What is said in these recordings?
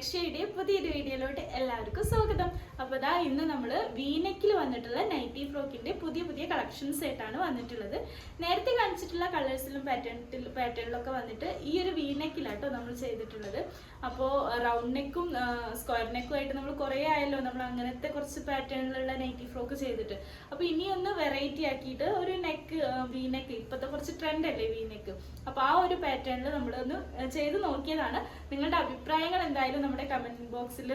ലക്ഷ്യയുടെ പുതിയൊരു വീഡിയോയിലോട്ട് എല്ലാവർക്കും സ്വാഗതം. അപ്പോൾ ദാ ഇന്ന് നമ്മൾ വീനക്കിൽ വന്നിട്ടുള്ള നൈറ്റി ഫ്രോക്കിന്റെ പുതിയ പുതിയ കളക്ഷൻസ് ആയിട്ടാണ് വന്നിട്ടുള്ളത്. നേരത്തെ കാണിച്ചിട്ടുള്ള കളേഴ്സിലും പാറ്റേണിൽ പാറ്റേണിലൊക്കെ വന്നിട്ട് ഈ ഒരു വീനക്കിലാട്ടോ നമ്മൾ ചെയ്തിട്ടുള്ളത്. അപ്പോൾ റൗണ്ട് നെക്കും സ്ക്വയർ നെക്കും ആയിട്ട് നമ്മൾ കുറേ ആയല്ലോ നമ്മൾ അങ്ങനത്തെ കുറച്ച് പാറ്റേണിലുള്ള നൈറ്റി ഫ്രോക്ക് ചെയ്തിട്ട്. അപ്പോൾ ഇനി ഒന്ന് വെറൈറ്റി ആക്കിയിട്ട് ഒരു നെക്ക് വീനക്ക് ഇപ്പത്തെ കുറച്ച് ട്രെൻഡ് അല്ലേ വീനക്ക് അപ്പൊ ആ ഒരു പാറ്റേണിൽ നമ്മളൊന്ന് ചെയ്ത് നോക്കിയതാണ്. നിങ്ങളുടെ അഭിപ്രായങ്ങൾ എന്തായാലും നമ്മുടെ കമന്റ് ബോക്സിൽ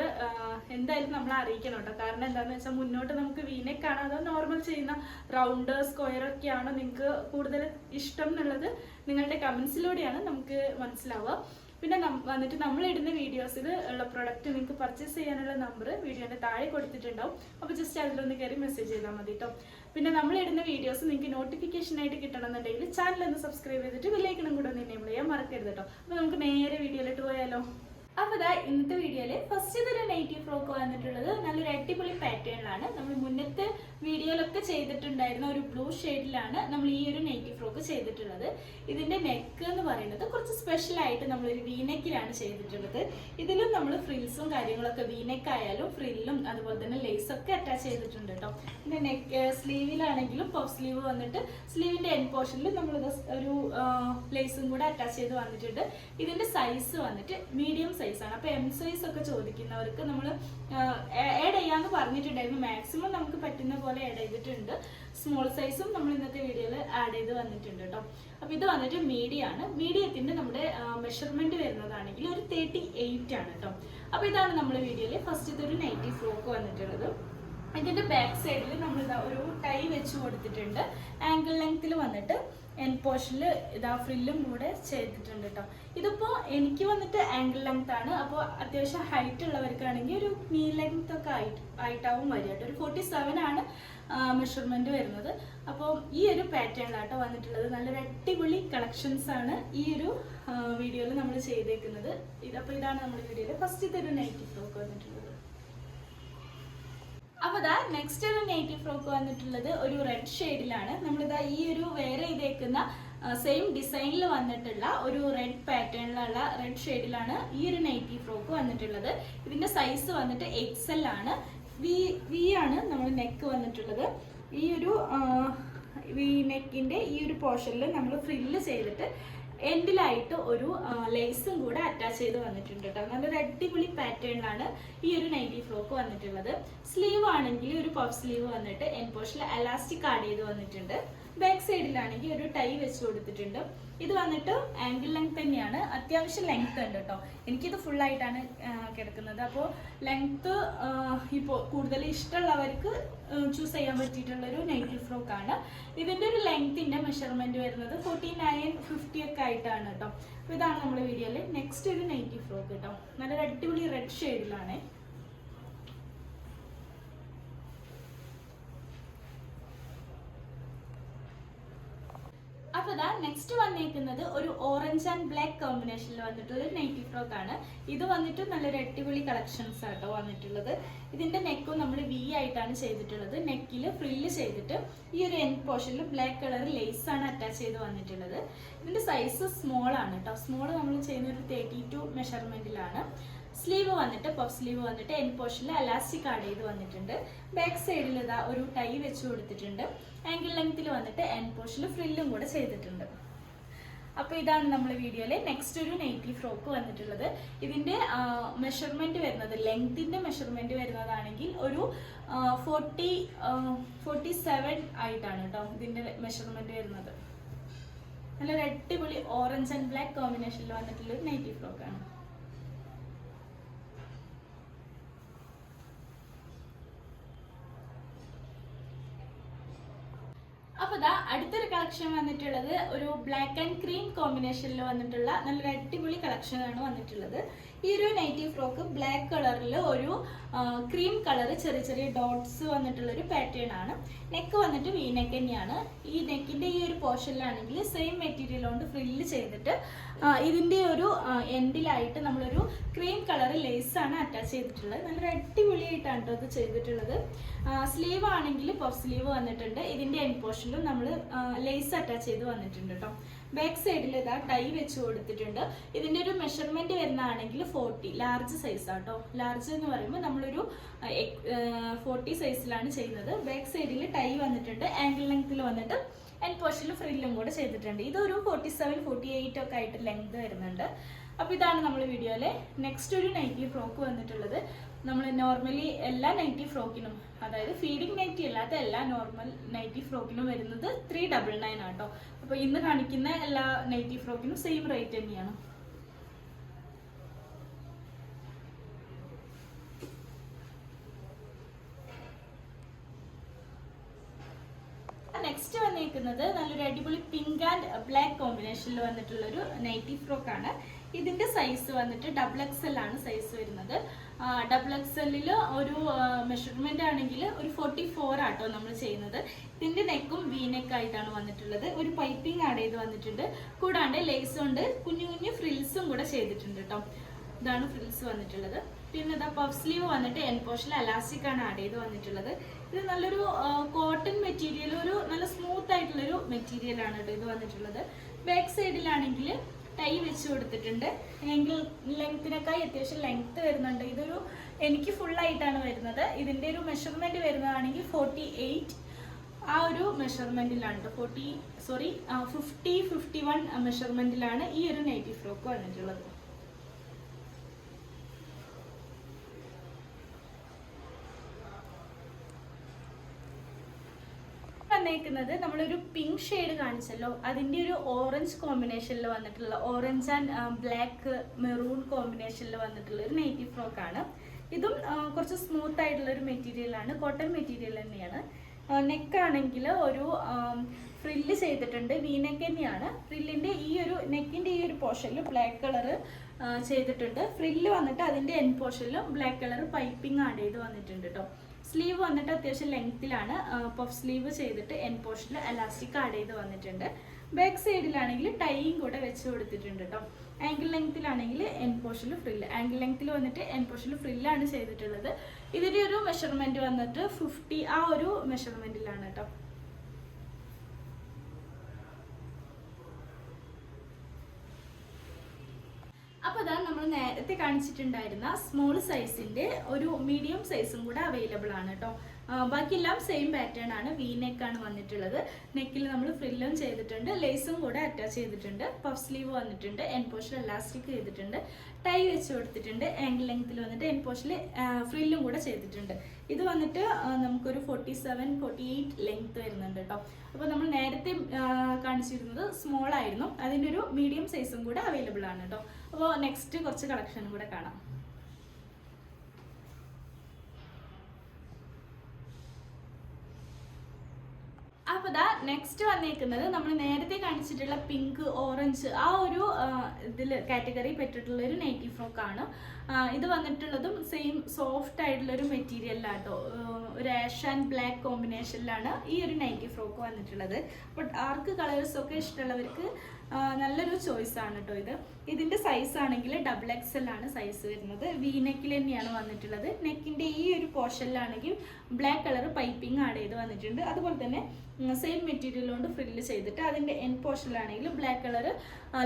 എന്തായാലും നമ്മൾ അറിയിക്കണം കേട്ടോ കാരണം എന്താണെന്ന് വെച്ചാൽ മുന്നോട്ട് നമുക്ക് വീനെക്ക് ആണോ അതോ നോർമൽ ചെയ്യുന്ന റൗണ്ട് സ്ക്വയർ ഒക്കെ ആണോ നിങ്ങൾക്ക് കൂടുതൽ ഇഷ്ടം എന്നുള്ളത് നിങ്ങളുടെ കമന്റ്സിലൂടെയാണ് നമുക്ക് മനസ്സിലാവുക. പിന്നെ വന്നിട്ട് നമ്മൾ ഇടുന്ന വീഡിയോസിൽ ഉള്ള പ്രൊഡക്റ്റ് നിങ്ങൾക്ക് പർച്ചേസ് ചെയ്യാനുള്ള നമ്പർ വീഡിയോന്റെ താഴെ കൊടുത്തിട്ടുണ്ടാവും. അപ്പോൾ ജസ്റ്റ് അതിലൊന്ന് കയറി മെസ്സേജ് ചെയ്താൽ മതി കേട്ടോ പിന്നെ നമ്മൾ ഇടുന്ന വീഡിയോസ് നിങ്ങൾക്ക് നോട്ടിഫിക്കേഷൻ ആയിട്ട് കിട്ടണമെന്നുണ്ടെങ്കിൽ ചാനൽ ഒന്ന് സബ്സ്ക്രൈബ് ചെയ്തിട്ട് വിലയിക്കണം കൂടെ ഒന്ന് എനേബിൾ ചെയ്യാൻ മറക്കരുത് കേട്ടോ അപ്പോൾ നമുക്ക് നേരെ വീഡിയോയിലോട്ട് പോയാലോ? അപ്പോൾ ഇതാ ഇന്നത്തെ വീഡിയോയിൽ ഫസ്റ്റ് ഇതൊരു നൈറ്റി ഫ്രോക്ക് വന്നിട്ടുള്ളത് നല്ലൊരു അടിപൊളി പാറ്റേണിലാണ് നമ്മൾ മുന്നത്തെ വീഡിയോയിലൊക്കെ ചെയ്തിട്ടുണ്ടായിരുന്ന ഒരു ബ്ലൂ ഷെയ്ഡിലാണ് നമ്മൾ ഈ ഒരു നൈറ്റി ഫ്രോക്ക് ചെയ്തിട്ടുള്ളത്. ഇതിന്റെ നെക്ക് എന്ന് പറയുന്നത് കുറച്ച് സ്പെഷ്യലായിട്ട് നമ്മളൊരു വീനെക്കിലാണ് ചെയ്തിട്ടുള്ളത്. ഇതിലും നമ്മൾ ഫ്രിൽസും കാര്യങ്ങളൊക്കെ വീനെക്ക് ആയാലും ഫ്രില്ലും അതുപോലെ തന്നെ ലേസ് ഒക്കെ അറ്റാച്ച് ചെയ്തിട്ടുണ്ട് കേട്ടോ പിന്നെ നെക്ക് സ്ലീവിലാണെങ്കിലും പഫ് സ്ലീവ് വന്നിട്ട് സ്ലീവിന്റെ എൻ പോർഷനിൽ നമ്മൾ ഒരു ലേസും കൂടെ അറ്റാച്ച് ചെയ്ത് വന്നിട്ടുണ്ട്. ഇതിന്റെ സൈസ് വന്നിട്ട് മീഡിയം സൈസ് ആണ്. അപ്പൊ എം സൈസ് ഒക്കെ ചോദിക്കുന്നവർക്ക് നമ്മൾ ആഡ് ചെയ്യാന്ന് പറഞ്ഞിട്ടുണ്ടായിരുന്നു. മാക്സിമം നമുക്ക് പറ്റുന്ന പോലെ ആഡ് ചെയ്തിട്ടുണ്ട്. സ്മോൾ സൈസും നമ്മൾ ഇന്നത്തെ വീഡിയോയിൽ ആഡ് ചെയ്ത് വന്നിട്ടുണ്ട് കേട്ടോ അപ്പൊ ഇത് വന്നിട്ട് മീഡിയം ആണ്. മീഡിയത്തിന്റെ നമ്മുടെ മെഷർമെന്റ് വരുന്നതാണെങ്കിൽ ഒരു തേർട്ടി എയ്റ്റ് ആണ് കേട്ടോ അപ്പൊ ഇതാണ് നമ്മുടെ വീഡിയോയിൽ ഫസ്റ്റ് ഒരു നൈറ്റി ഫ്രോക്ക് വന്നിട്ടുള്ളത്. ഇതിന്റെ ബാക്ക് സൈഡിൽ നമ്മൾ ഒരു ടൈ വെച്ച് കൊടുത്തിട്ടുണ്ട്. ആങ്കിൾ ലെങ്ത്തിൽ വന്നിട്ട് എൻ പോർഷനിൽ ഇതാ ഫ്രില്ലും കൂടെ ചെയ്തിട്ടുണ്ട് കേട്ടോ ഇതിപ്പോ എനിക്ക് വന്നിട്ട് ആംഗിൾ ലെങ്ത് ആണ്. അപ്പോൾ അത്യാവശ്യം ഹൈറ്റ് ഉള്ളവർക്കാണെങ്കിൽ ഒരു നീ ലെങ്ത് ഒക്കെ ആയിട്ട് ആയിട്ടാവും വരിക കേട്ടോ ഒരു ഫോർട്ടി സെവൻ ആണ് മെഷർമെന്റ് വരുന്നത്. അപ്പോൾ ഈ ഒരു പാറ്റേണിലാട്ടോ വന്നിട്ടുള്ളത്. നല്ലൊരു അടിപൊളി കളക്ഷൻസ് ആണ് ഈ ഒരു വീഡിയോയിൽ നമ്മൾ ചെയ്തേക്കുന്നത്. ഇതപ്പോൾ ഇതാണ് നമ്മുടെ വീഡിയോയിൽ ഫസ്റ്റ് ഇതൊരു നൈറ്റി ഫ്രോക്ക് വന്നിട്ടുള്ളത്. അപ്പൊ ഇതാ നെക്സ്റ്റ് ഒരു നെയ്റ്റീവ് ഫ്രോക്ക് വന്നിട്ടുള്ളത് ഒരു റെഡ് ഷെയ്ഡിലാണ് നമ്മളിതാ ഈ ഒരു വേറെ ചെയ്തേക്കുന്ന സെയിം ഡിസൈനിൽ വന്നിട്ടുള്ള ഒരു റെഡ് പാറ്റേണിലുള്ള റെഡ് ഷെയ്ഡിലാണ് ഈ ഒരു നെയ്റ്റീവ് ഫ്രോക്ക് വന്നിട്ടുള്ളത്. ഇതിന്റെ സൈസ് വന്നിട്ട് എക്സൽ ആണ്. വി വി ആണ് നമ്മൾ നെക്ക് വന്നിട്ടുള്ളത്. ഈ ഒരു വി നെക്കിന്റെ ഈ ഒരു പോർഷനിൽ നമ്മൾ ഫ്രില്ല് ചെയ്തിട്ട് എൻഡിലായിട്ട് ഒരു ലേസും കൂടെ അറ്റാച്ച് ചെയ്ത് വന്നിട്ടുണ്ട് കേട്ടോ നല്ലൊരു അടിപൊളി പാറ്റേണിലാണ് ഈ ഒരു നൈറ്റി ഫ്രോക്ക് വന്നിട്ടുള്ളത്. സ്ലീവ് ആണെങ്കിൽ ഒരു പഫ് സ്ലീവ് വന്നിട്ട് എൻ പോർഷനിൽ എലാസ്റ്റിക് ആഡ് ചെയ്ത് വന്നിട്ടുണ്ട്. ബാക്ക് സൈഡിലാണെങ്കിൽ ഒരു ടൈ വെച്ച് കൊടുത്തിട്ടുണ്ട്. ഇത് വന്നിട്ട് ആംഗിൾ ലെങ്ത് തന്നെയാണ്. അത്യാവശ്യം ലെങ്ത് ഉണ്ട് കേട്ടോ എനിക്കിത് ആ, കിടക്കുന്നത്. അപ്പോൾ ലെങ്ത്ത് ഇപ്പോൾ കൂടുതൽ ഇഷ്ടമുള്ളവർക്ക് ചൂസ് ചെയ്യാൻ പറ്റിയിട്ടുള്ള ഒരു നൈറ്റി ഫ്രോക്ക് ആണ്. ഇതിന്റെ ഒരു ലെങ്ത്തിന്റെ മെഷർമെന്റ് വരുന്നത് ഫോർട്ടി നയൻ ഫിഫ്റ്റി ഒക്കെ ആയിട്ടാണ് കേട്ടോ അപ്പോൾ ഇതാണ് നമ്മുടെ വീഡിയോയിൽ നെക്സ്റ്റ് ഒരു നൈറ്റി ഫ്രോക്ക് കേട്ടോ നല്ലൊരു അടിപൊളി റെഡ് ഷെയ്ഡിലാണ് അപ്പൊ ഇതാ നെക്സ്റ്റ് വന്നേക്കുന്നത് ഒരു ഓറഞ്ച് ആൻഡ് ബ്ലാക്ക് കോമ്പിനേഷനിൽ വന്നിട്ടുള്ള ഒരു നൈറ്റി ഫ്രോക്ക് ആണ്. ഇത് വന്നിട്ട് നല്ലൊരു അടിപൊളി കളക്ഷൻസ് ആട്ടോ വന്നിട്ടുള്ളത്. ഇതിന്റെ നെക്കും നമ്മൾ വി ആയിട്ടാണ് ചെയ്തിട്ടുള്ളത്. നെക്കിൽ ഫ്രില്ല് ചെയ്തിട്ട് ഈ ഒരു എൻഡ് പോർഷനിൽ ബ്ലാക്ക് കളർ ലേസ് ആണ് അറ്റാച്ച് ചെയ്ത് വന്നിട്ടുള്ളത്. ഇതിന്റെ സൈസ് സ്മോൾ ആണ് കേട്ടോ സ്മോൾ നമ്മൾ ചെയ്യുന്ന ഒരു തേർട്ടി ടു മെഷർമെന്റിലാണ് സ്ലീവ് വന്നിട്ട് പഫ് സ്ലീവ് വന്നിട്ട് എൻ പോർഷനിൽ അലാസ്റ്റിക് ആഡ് ചെയ്ത് വന്നിട്ടുണ്ട്. ബാക്ക് സൈഡിൽ ഇതാ ഒരു ടൈ വെച്ച് കൊടുത്തിട്ടുണ്ട്. ആംഗിൾ ലെങ്ത്തിൽ വന്നിട്ട് എൻ പോർഷനിൽ ഫ്രില്ലും കൂടെ ചെയ്തിട്ടുണ്ട്. അപ്പോൾ ഇതാണ് നമ്മുടെ വീഡിയോയിലെ നെക്സ്റ്റ് ഒരു നെയ്റ്റി ഫ്രോക്ക് വന്നിട്ടുള്ളത്. ഇതിന്റെ മെഷർമെന്റ് വരുന്നത് ലെങ്ത്തിന്റെ മെഷർമെന്റ് വരുന്നതാണെങ്കിൽ ഒരു ഫോർട്ടി ഫോർട്ടി സെവൻ ആയിട്ടാണ് കേട്ടോ ഇതിന്റെ മെഷർമെന്റ് വരുന്നത്. നല്ലൊരു അടിപൊളി ഓറഞ്ച് ആൻഡ് ബ്ലാക്ക് കോമ്പിനേഷനിൽ വന്നിട്ടുള്ള ഒരു ഫ്രോക്ക് ഫ്രോക്കാണ് അപ്പൊ ഇതാ അടുത്തൊരു കളക്ഷൻ വന്നിട്ടുള്ളത് ഒരു ബ്ലാക്ക് ആൻഡ് ക്രീം കോമ്പിനേഷനിൽ വന്നിട്ടുള്ള നല്ലൊരു അടിപൊളി കളക്ഷൻ ആണ് വന്നിട്ടുള്ളത്. ഈ ഒരു നൈറ്റി ഫ്രോക്ക് ബ്ലാക്ക് കളറിൽ ഒരു ക്രീം കളർ ചെറിയ ചെറിയ ഡോട്ട്സ് വന്നിട്ടുള്ള ഒരു പാറ്റേൺ ആണ്. നെക്ക് വന്നിട്ട് വി നെക്ക് തന്നെയാണ്. ഈ നെക്കിന്റെ ഈ ഒരു പോർഷനിലാണെങ്കിൽ സെയിം മെറ്റീരിയൽ കൊണ്ട് ഫ്രില്ല് ചെയ്തിട്ട് ആ, ഇതിന്റെ ഒരു എൻഡിലായിട്ട് നമ്മളൊരു ക്രീം കളർ ലേസ് ആണ് അറ്റാച്ച് ചെയ്തിട്ടുള്ളത്. നല്ലൊരു അടിപൊളിയായിട്ടാണ് കേട്ടോ ഇത് ചെയ്തിട്ടുള്ളത്. സ്ലീവ് ആണെങ്കിൽ പഫ് സ്ലീവ് വന്നിട്ടുണ്ട്. ഇതിന്റെ എൻ പോർഷനിലും നമ്മൾ ലേസ് അറ്റാച്ച് ചെയ്ത് വന്നിട്ടുണ്ട് കേട്ടോ ബാക്ക് സൈഡിൽ ഇതാ ടൈ വെച്ച് കൊടുത്തിട്ടുണ്ട്. ഇതിന്റെ ഒരു മെഷർമെന്റ് വരുന്നതാണെങ്കിൽ ഫോർട്ടി ലാർജ് സൈസ് ആട്ടോ ലാർജ് എന്ന് പറയുമ്പോൾ നമ്മളൊരു ഫോർട്ടി സൈസിലാണ് ചെയ്യുന്നത്. ബാക്ക് സൈഡിൽ ടൈ വന്നിട്ടുണ്ട്. ആംഗിൾ ലെങ്ത്തിൽ വന്നിട്ട് ആൻഡ് പോർഷനിൽ ഫ്രില്ലും കൂടെ ചെയ്തിട്ടുണ്ട്. ഇതൊരു ഫോർട്ടി സെവൻ ഫോർട്ടി എയ്റ്റ് ഒക്കെ ആയിട്ട് ലെങ്ത് വരുന്നുണ്ട്. അപ്പോൾ ഇതാണ് നമ്മൾ വീഡിയോയിലെ നെക്സ്റ്റ് ഒരു നൈറ്റി ഫ്രോക്ക് വന്നിട്ടുള്ളത്. നമ്മൾ നോർമലി എല്ലാ നൈറ്റി ഫ്രോക്കിനും അതായത് ഫീഡിങ് നൈറ്റി അല്ലാത്ത എല്ലാ നോർമൽ നൈറ്റി ഫ്രോക്കിനും വരുന്നത് ത്രീ ഡബിൾ നയൻ ആട്ടോ. അപ്പോൾ ഇന്ന് കാണിക്കുന്ന എല്ലാ നൈറ്റി ഫ്രോക്കിനും സെയിം റേറ്റ് തന്നെയാണ് നെക്സ്റ്റ് വന്നിരിക്കുന്നത് നല്ലൊരു അടിപൊളി പിങ്ക് ആൻഡ് ബ്ലാക്ക് കോമ്പിനേഷനിൽ വന്നിട്ടുള്ള ഒരു നൈറ്റി ഫ്രോക്ക് ആണ്. ഇതിന്റെ സൈസ് വന്നിട്ട് ഡബിൾ എക്സ് എൽ ആണ് സൈസ് വരുന്നത്. ഡബിൾ എക്സ് എല്ലിൽ ഒരു മെഷർമെന്റ് ആണെങ്കിൽ ഒരു ഫോർട്ടി ഫോർ ആട്ടോ നമ്മൾ ചെയ്യുന്നത്. ഇതിന്റെ നെക്കും വി നെക്ക് ആയിട്ടാണ് വന്നിട്ടുള്ളത്. ഒരു പൈപ്പിംഗ് ആഡ് ചെയ്ത് വന്നിട്ടുണ്ട്. കൂടാണ്ട് ലേസ് കൊണ്ട് കുഞ്ഞു കുഞ്ഞു ഫ്രിൽസും കൂടെ ചെയ്തിട്ടുണ്ട് കേട്ടോ ഇതാണ് ഫ്രിൽസ് വന്നിട്ടുള്ളത്. പിന്നെ ഇതാ പഫ് സ്ലീവ് വന്നിട്ട് എൻ പോർഷൻ അലാസ്റ്റിക് ആണ് ആഡ് ചെയ്ത് വന്നിട്ടുള്ളത്. ഇത് നല്ലൊരു കോട്ടൺ മെറ്റീരിയൽ ഒരു നല്ല സ്മൂത്ത് ആയിട്ടുള്ളൊരു മെറ്റീരിയൽ ആണ് കേട്ടോ ഇത് വന്നിട്ടുള്ളത്. ബാക്ക് സൈഡിലാണെങ്കിൽ ടൈ വെച്ച് കൊടുത്തിട്ടുണ്ട്. എങ്കിൽ ലെങ്ത്തിനേക്കായി അത്യാവശ്യം ലെങ്ത്ത് വരുന്നുണ്ട്. ഇതൊരു എനിക്ക് ഫുള്ളായിട്ടാണ് വരുന്നത്. ഇതിന്റെ ഒരു മെഷർമെന്റ് വരുന്നതാണെങ്കിൽ ഫോർട്ടി ആ ഒരു മെഷർമെന്റിലാണ് forty sorry fifty fifty one മെഷർമെന്റിലാണ് ഈ ഒരു നൈറ്റി ഫ്രോക്ക് വന്നിട്ടുള്ളത്. വന്നേക്കുന്നത് നമ്മളൊരു പിങ്ക് ഷെയ്ഡ് കാണിച്ചല്ലോ. അതിന്റെ ഒരു ഓറഞ്ച് കോമ്പിനേഷനിൽ വന്നിട്ടുള്ള ഓറഞ്ച് ആൻഡ് ബ്ലാക്ക് മെറൂൺ കോമ്പിനേഷനിൽ വന്നിട്ടുള്ള ഒരു നെയ്റ്റീവ് ഫ്രോക്ക് ആണ്. ഇതും കുറച്ച് സ്മൂത്ത് ആയിട്ടുള്ള ഒരു മെറ്റീരിയൽ ആണ്. കോട്ടൺ മെറ്റീരിയൽ തന്നെയാണ്. നെക്ക് ആണെങ്കിൽ ഒരു ഫ്രില്ല് ചെയ്തിട്ടുണ്ട്. വി നെക്ക് തന്നെയാണ്. ഫ്രില്ലിന്റെ ഈ ഒരു നെക്കിന്റെ ഈ ഒരു പോർഷനിൽ ബ്ലാക്ക് കളർ ചെയ്തിട്ടുണ്ട്. ഫ്രില്ല് വന്നിട്ട് അതിന്റെ എൻ പോർഷനിലും ബ്ലാക്ക് കളർ പൈപ്പിംഗ് ആഡ് ചെയ്ത് വന്നിട്ടുണ്ട് കേട്ടോ സ്ലീവ് വന്നിട്ട് അത്യാവശ്യം ലെങ്ത്തിലാണ് പഫ് സ്ലീവ് ചെയ്തിട്ട് എൻ പോർഷനിൽ എലാസ്റ്റിക് ആഡ് ചെയ്ത് വന്നിട്ടുണ്ട്. ബാക്ക് സൈഡിലാണെങ്കിൽ ടൈയും കൂടെ വെച്ച് കൊടുത്തിട്ടുണ്ട് കേട്ടോ ആംഗിൾ ലെങ്ത്തിലാണെങ്കിൽ എൻ പോർഷനിൽ ഫ്രില്ല് ആംഗിൾ ലെങ്ത്തിൽ വന്നിട്ട് എൻ പോർഷനിൽ ഫ്രില്ലാണ് ചെയ്തിട്ടുള്ളത്. ഇതിന്റെ ഒരു മെഷർമെന്റ് വന്നിട്ട് ഫിഫ്റ്റി ആ ഒരു മെഷർമെന്റിലാണ് കേട്ടോ അപ്പോൾ അതാണ് നമ്മൾ നേരത്തെ കാണിച്ചിട്ടുണ്ടായിരുന്ന സ്മോൾ സൈസിന്റെ ഒരു മീഡിയം സൈസും കൂടെ അവൈലബിൾ ആണ് കേട്ടോ ബാക്കിയെല്ലാം സെയിം പാറ്റേൺ ആണ്. വി നെക്ക് ആണ് വന്നിട്ടുള്ളത്. നെക്കിൽ നമ്മൾ ഫ്രില്ലും ചെയ്തിട്ടുണ്ട്. ലേസും കൂടെ അറ്റാച്ച് ചെയ്തിട്ടുണ്ട്. പഫ് സ്ലീവ് വന്നിട്ടുണ്ട്. എൻ പോർഷൻ എലാസ്റ്റിക് ചെയ്തിട്ടുണ്ട്. ടൈ വെച്ച് കൊടുത്തിട്ടുണ്ട്. ആംഗിൾ ലെങ്ത്തിൽ വന്നിട്ട് എൻ പോർഷനിൽ ഫ്രില്ലും കൂടെ ചെയ്തിട്ടുണ്ട്. ഇത് വന്നിട്ട് നമുക്കൊരു forty seven forty eight length വരുന്നുണ്ട് കേട്ടോ അപ്പോൾ നമ്മൾ നേരത്തെ കാണിച്ചിരുന്നത് സ്മോൾ ആയിരുന്നു. അതിന്റെ ഒരു മീഡിയം സൈസും കൂടെ അവൈലബിൾ ആണ് കേട്ടോ അപ്പോൾ നെക്സ്റ്റ് കുറച്ച് കളക്ഷനും കൂടെ കാണാം. അപ്പോൾ ദാ നെക്സ്റ്റ് വന്നേക്കുന്നത് നമ്മൾ നേരത്തെ കാണിച്ചിട്ടുള്ള പിങ്ക് ഓറഞ്ച് ആ ഒരു ഇതിൽ കാറ്റഗറി പെട്ടിട്ടുള്ള ഒരു നൈറ്റി ഫ്രോക്ക് ആണ്. ഇത് വന്നിട്ടുള്ളതും സെയിം സോഫ്റ്റ് ആയിട്ടുള്ള ഒരു മെറ്റീരിയലിലാട്ടോ ഒരു ആഷ് ആൻഡ് ബ്ലാക്ക് കോമ്പിനേഷനിലാണ് ഈ ഒരു നൈറ്റി ഫ്രോക്ക് വന്നിട്ടുള്ളത്. അപ്പോൾ ആർക്ക് കളേഴ്സൊക്കെ ഇഷ്ടമുള്ളവർക്ക് നല്ലൊരു ചോയ്സ് ആണ് കേട്ടോ ഇത്. ഇതിന്റെ സൈസ് ആണെങ്കിൽ ഡബിൾ എക്സ് എൽ ആണ് സൈസ് വരുന്നത്. വി നെക്കിൽ തന്നെയാണ് വന്നിട്ടുള്ളത്. നെക്കിന്റെ ഈ ഒരു പോർഷനിലാണെങ്കിൽ ബ്ലാക്ക് കളർ പൈപ്പിംഗ് ആഡ് ചെയ്ത് വന്നിട്ടുണ്ട്. അതുപോലെ തന്നെ സെയിം മെറ്റീരിയൽ കൊണ്ട് ഫ്രില്ല് ചെയ്തിട്ട് അതിന്റെ എൻ പോർഷനിലാണെങ്കിൽ ബ്ലാക്ക് കളർ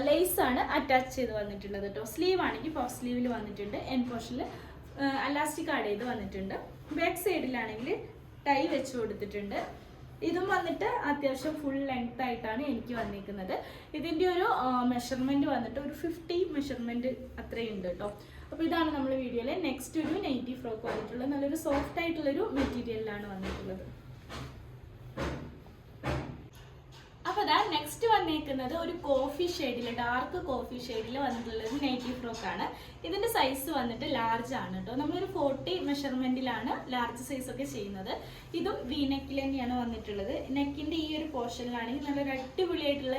ലേസ് ആണ് അറ്റാച്ച് ചെയ്ത് വന്നിട്ടുള്ളത് കേട്ടോ സ്ലീവ് ആണെങ്കിൽ പഫ് സ്ലീവിൽ വന്നിട്ടുണ്ട്. എൻ പോർഷനിൽ അലാസ്റ്റിക് ആഡ് ചെയ്ത് വന്നിട്ടുണ്ട്. ബാക്ക് സൈഡിലാണെങ്കിൽ ടൈ വെച്ച് കൊടുത്തിട്ടുണ്ട്. ഇതും വന്നിട്ട് അത്യാവശ്യം ഫുൾ ലെങ്ത് ആയിട്ടാണ് എനിക്ക് വന്നിരിക്കുന്നത്. ഇതിന്റെ ഒരു മെഷർമെന്റ് വന്നിട്ട് ഒരു ഫിഫ്റ്റി മെഷർമെന്റ് അത്രയും ഉണ്ട് കേട്ടോ. അപ്പോൾ ഇതാണ് നമ്മൾ വീഡിയോയിലെ നെക്സ്റ്റ് ഒരു നൈറ്റി ഫ്രോക്ക് വന്നിട്ടുള്ളത്. നല്ലൊരു സോഫ്റ്റ് ആയിട്ടുള്ളൊരു മെറ്റീരിയലിലാണ് വന്നിട്ടുള്ളത്. അപ്പോൾ അതാ നെക്സ്റ്റ് വന്നേക്കുന്നത് ഒരു കോഫി ഷെയ്ഡിൽ ഡാർക്ക് കോഫി ഷെയ്ഡിൽ വന്നിട്ടുള്ളത് നൈറ്റി ഫ്രോക്ക് ആണ്. ഇതിന്റെ സൈസ് വന്നിട്ട് ലാർജ് ആണ് കേട്ടോ നമ്മളൊരു ഫോർട്ടി മെഷർമെന്റിലാണ് ലാർജ് സൈസ് ഒക്കെ ചെയ്യുന്നത്. ഇതും വി നെക്കിൽ തന്നെയാണ് വന്നിട്ടുള്ളത്. നെക്കിന്റെ ഈ ഒരു പോർഷനിലാണെങ്കിൽ നല്ലൊരു അടിപൊളിയായിട്ടുള്ള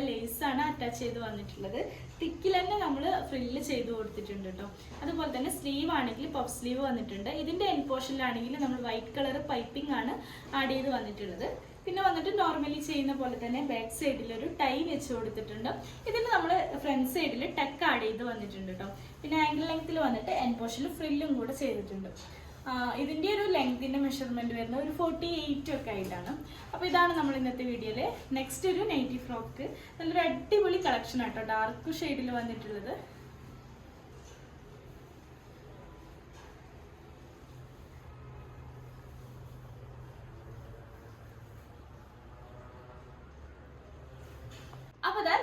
ആണ് അറ്റാച്ച് ചെയ്ത് വന്നിട്ടുള്ളത്. തിക്കിൽ തന്നെ നമ്മൾ ഫ്രില്ല് ചെയ്ത് കൊടുത്തിട്ടുണ്ട് കേട്ടോ അതുപോലെ തന്നെ സ്ലീവ് ആണെങ്കിൽ പഫ് സ്ലീവ് വന്നിട്ടുണ്ട്. ഇതിന്റെ എൻ പോർഷനിലാണെങ്കിൽ നമ്മൾ വൈറ്റ് കളർ പൈപ്പിംഗ് ആണ് ആഡ് ചെയ്ത് വന്നിട്ടുള്ളത്. പിന്നെ വന്നിട്ട് നോർമലി ചെയ്യുന്ന പോലെ തന്നെ ബാക്ക് സൈഡിൽ ഒരു ടൈ വെച്ച് കൊടുത്തിട്ടുണ്ട്. ഇതിൽ നമ്മൾ ഫ്രണ്ട് സൈഡിൽ ടക്ക് ആഡ് ചെയ്ത് വന്നിട്ടുണ്ട് കേട്ടോ പിന്നെ ആംഗിൾ ലെങ്ത്തിൽ വന്നിട്ട് എൻ പോർഷനിൽ ഫ്രില്ലും കൂടെ ചെയ്തിട്ടുണ്ട്. ഇതിന്റെ ഒരു ലെങ്തിന്റെ മെഷർമെന്റ് വരുന്നത് ഒരു ഫോർട്ടി എയ്റ്റ് ഒക്കെ ആയിട്ടാണ്. അപ്പോൾ ഇതാണ് നമ്മൾ ഇന്നത്തെ വീഡിയോയിൽ നെക്സ്റ്റ് ഒരു നൈറ്റി ഫ്രോക്ക് നല്ലൊരു അടിപൊളി കളക്ഷൻ ആട്ടോ ഡാർക്ക് ഷെയ്ഡിൽ വന്നിട്ടുള്ളത്.